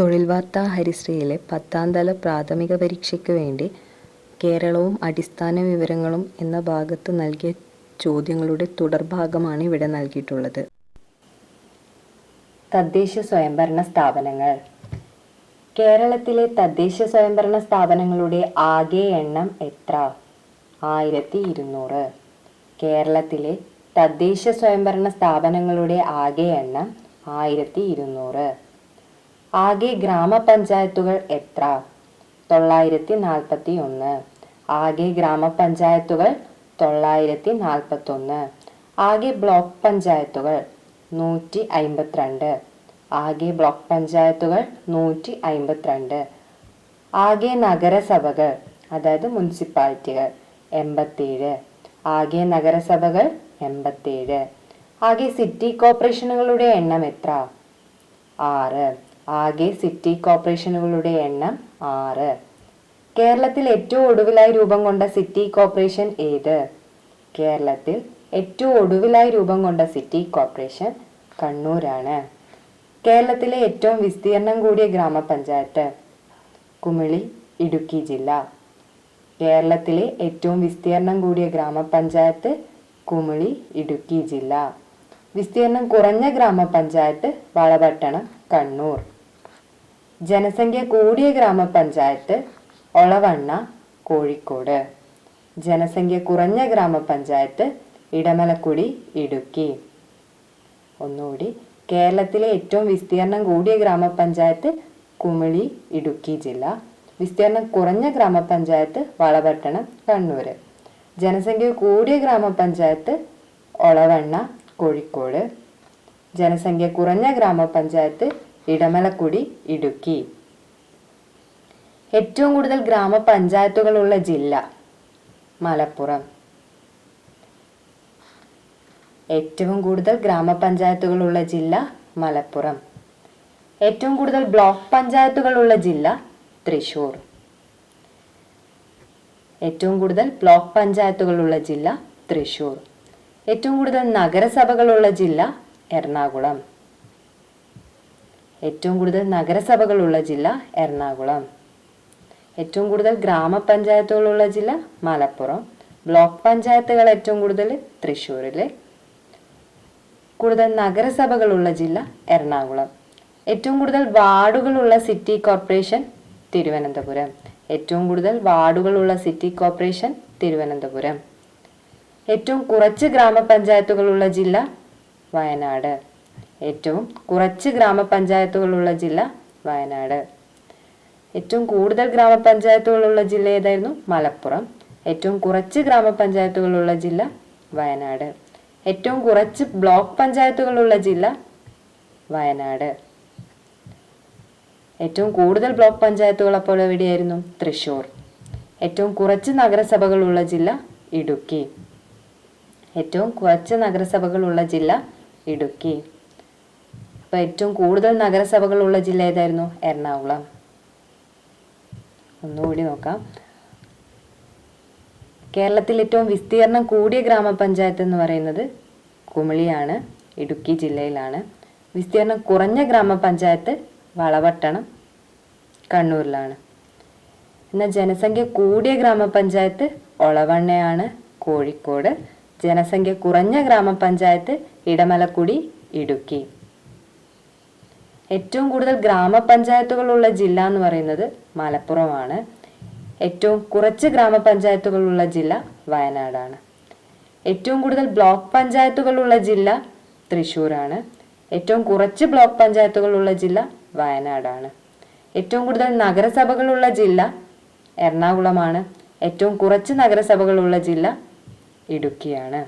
തൊഴിൽ വാർത്താ ഹരിശ്രീയിലെ പത്താം തല പ്രാഥമിക പരീക്ഷയ്ക്ക് വേണ്ടി കേരളവും അടിസ്ഥാന വിവരങ്ങളും എന്ന ഭാഗത്ത് നൽകിയ ചോദ്യങ്ങളുടെ തുടർഭാഗമാണ് ഇവിടെ നൽകിയിട്ടുള്ളത്. തദ്ദേശ സ്വയംഭരണ സ്ഥാപനങ്ങൾ. കേരളത്തിലെ തദ്ദേശ സ്വയംഭരണ സ്ഥാപനങ്ങളുടെ ആകെ എണ്ണം എത്ര? ആയിരത്തി ഇരുന്നൂറ് കേരളത്തിലെ തദ്ദേശ സ്വയംഭരണ സ്ഥാപനങ്ങളുടെ ആകെ എണ്ണം ആയിരത്തി ഇരുന്നൂറ് ആകെ ഗ്രാമപഞ്ചായത്തുകൾ എത്ര? തൊള്ളായിരത്തി നാൽപ്പത്തി ഒന്ന് ആകെ ഗ്രാമപഞ്ചായത്തുകൾ തൊള്ളായിരത്തി നാൽപ്പത്തൊന്ന് ആകെ ബ്ലോക്ക് പഞ്ചായത്തുകൾ നൂറ്റി അയിമ്പത്തിരണ്ട് ആകെ ബ്ലോക്ക് പഞ്ചായത്തുകൾ നൂറ്റി അയിമ്പത്തിരണ്ട് ആകെ നഗരസഭകൾ അതായത് മുനിസിപ്പാലിറ്റികൾ എൺപത്തേഴ് ആകെ നഗരസഭകൾ എൺപത്തേഴ് ആകെ സിറ്റി കോർപ്പറേഷനുകളുടെ എണ്ണം എത്ര? ആറ്. ആകെ സിറ്റി കോർപ്പറേഷനുകളുടെ എണ്ണം ആറ്. കേരളത്തിൽ ഏറ്റവും ഒടുവിലായി രൂപം കൊണ്ട സിറ്റി കോർപ്പറേഷൻ ഏത്? കേരളത്തിൽ ഏറ്റവും ഒടുവിലായി രൂപം കൊണ്ട സിറ്റി കോർപ്പറേഷൻ കണ്ണൂരാണ്. കേരളത്തിലെ ഏറ്റവും വിസ്തീർണം കൂടിയ ഗ്രാമപഞ്ചായത്ത്? കുമിളി ഇടുക്കി ജില്ല. കേരളത്തിലെ ഏറ്റവും വിസ്തീർണം കൂടിയ ഗ്രാമപഞ്ചായത്ത് കുമിളി ഇടുക്കി ജില്ല. വിസ്തീർണം കുറഞ്ഞ ഗ്രാമപഞ്ചായത്ത് വളപട്ടണം കണ്ണൂർ. ജനസംഖ്യ കൂടിയ ഗ്രാമപഞ്ചായത്ത് ഒളവണ്ണ കോഴിക്കോട്. ജനസംഖ്യ കുറഞ്ഞ ഗ്രാമപഞ്ചായത്ത് ഇടമലക്കുടി ഇടുക്കി. ഒന്നുകൂടി കേരളത്തിലെ ഏറ്റവും വിസ്തീർണം കൂടിയ ഗ്രാമപഞ്ചായത്ത് കുമിളി ഇടുക്കി ജില്ല. വിസ്തീർണം കുറഞ്ഞ ഗ്രാമപഞ്ചായത്ത് വളപട്ടണം കണ്ണൂർ ജനസംഖ്യ കൂടിയ ഗ്രാമപഞ്ചായത്ത് ഒളവണ്ണ കോഴിക്കോട്. ജനസംഖ്യ കുറഞ്ഞ ഗ്രാമപഞ്ചായത്ത് ഇടമലക്കുടി ഇടുക്കി. ഏറ്റവും കൂടുതൽ ഗ്രാമപഞ്ചായത്തുകളുള്ള ജില്ല മലപ്പുറം. ഏറ്റവും കൂടുതൽ ഗ്രാമപഞ്ചായത്തുകളുള്ള ജില്ല മലപ്പുറം. ഏറ്റവും കൂടുതൽ ബ്ലോക്ക് പഞ്ചായത്തുകളുള്ള ജില്ല തൃശൂർ. ഏറ്റവും കൂടുതൽ ബ്ലോക്ക് പഞ്ചായത്തുകളുള്ള ജില്ല തൃശൂർ. ഏറ്റവും കൂടുതൽ നഗരസഭകളുള്ള ജില്ല എറണാകുളം. ഏറ്റവും കൂടുതൽ നഗരസഭകളുള്ള ജില്ല എറണാകുളം. ഏറ്റവും കൂടുതൽ ഗ്രാമപഞ്ചായത്തുകളുള്ള ജില്ല മലപ്പുറം. ബ്ലോക്ക് പഞ്ചായത്തുകൾ ഏറ്റവും കൂടുതൽ തൃശ്ശൂരിൽ കൂടുതൽ നഗരസഭകളുള്ള ജില്ല എറണാകുളം. ഏറ്റവും കൂടുതൽ വാർഡുകളുള്ള സിറ്റി കോർപ്പറേഷൻ തിരുവനന്തപുരം. ഏറ്റവും കൂടുതൽ വാർഡുകളുള്ള സിറ്റി കോർപ്പറേഷൻ തിരുവനന്തപുരം. ഏറ്റവും കുറച്ച് ഗ്രാമപഞ്ചായത്തുകളുള്ള ജില്ല വയനാട്. ഏറ്റവും കുറച്ച് ഗ്രാമപഞ്ചായത്തുകളുള്ള ജില്ല വയനാട്. ഏറ്റവും കൂടുതൽ ഗ്രാമപഞ്ചായത്തുകളുള്ള ജില്ല ഏതായിരുന്നു? മലപ്പുറം. ഏറ്റവും കുറച്ച് ഗ്രാമപഞ്ചായത്തുകളുള്ള ജില്ല വയനാട്. ഏറ്റവും കുറച്ച് ബ്ലോക്ക് പഞ്ചായത്തുകളുള്ള ജില്ല വയനാട്. ഏറ്റവും കൂടുതൽ ബ്ലോക്ക് പഞ്ചായത്തുകൾ അപ്പോൾ എവിടെയായിരുന്നു? തൃശ്ശൂർ. ഏറ്റവും കുറച്ച് നഗരസഭകളുള്ള ജില്ല ഇടുക്കി. ഏറ്റവും കുറച്ച് നഗരസഭകളുള്ള ജില്ല ഇടുക്കി. അപ്പോൾ ഏറ്റവും കൂടുതൽ നഗരസഭകളുള്ള ജില്ല ഏതായിരുന്നു? എറണാകുളം. ഒന്നുകൂടി നോക്കാം. കേരളത്തിൽ ഏറ്റവും വിസ്തീർണം കൂടിയ ഗ്രാമപഞ്ചായത്ത് എന്ന് പറയുന്നത് കുമിളിയാണ്. ഇടുക്കി ജില്ലയിലാണ്. വിസ്തീർണം കുറഞ്ഞ ഗ്രാമപഞ്ചായത്ത് വളവട്ടണം കണ്ണൂരിലാണ്. എന്നാൽ ജനസംഖ്യ കൂടിയ ഗ്രാമപഞ്ചായത്ത് ഒളവണ്ണയാണ് കോഴിക്കോട്. ജനസംഖ്യ കുറഞ്ഞ ഗ്രാമപഞ്ചായത്ത് ഇടമലക്കുടി ഇടുക്കി. ഏറ്റവും കൂടുതൽ ഗ്രാമപഞ്ചായത്തുകളുള്ള ജില്ല എന്ന് പറയുന്നത് മലപ്പുറമാണ്. ഏറ്റവും കുറച്ച് ഗ്രാമപഞ്ചായത്തുകളുള്ള ജില്ല വയനാടാണ്. ഏറ്റവും കൂടുതൽ ബ്ലോക്ക് പഞ്ചായത്തുകളുള്ള ജില്ല തൃശ്ശൂരാണ്. ഏറ്റവും കുറച്ച് ബ്ലോക്ക് പഞ്ചായത്തുകളുള്ള ജില്ല വയനാടാണ്. ഏറ്റവും കൂടുതൽ നഗരസഭകളുള്ള ജില്ല എറണാകുളമാണ്. ഏറ്റവും കുറച്ച് നഗരസഭകളുള്ള ജില്ല ഇടുക്കിയാണ്.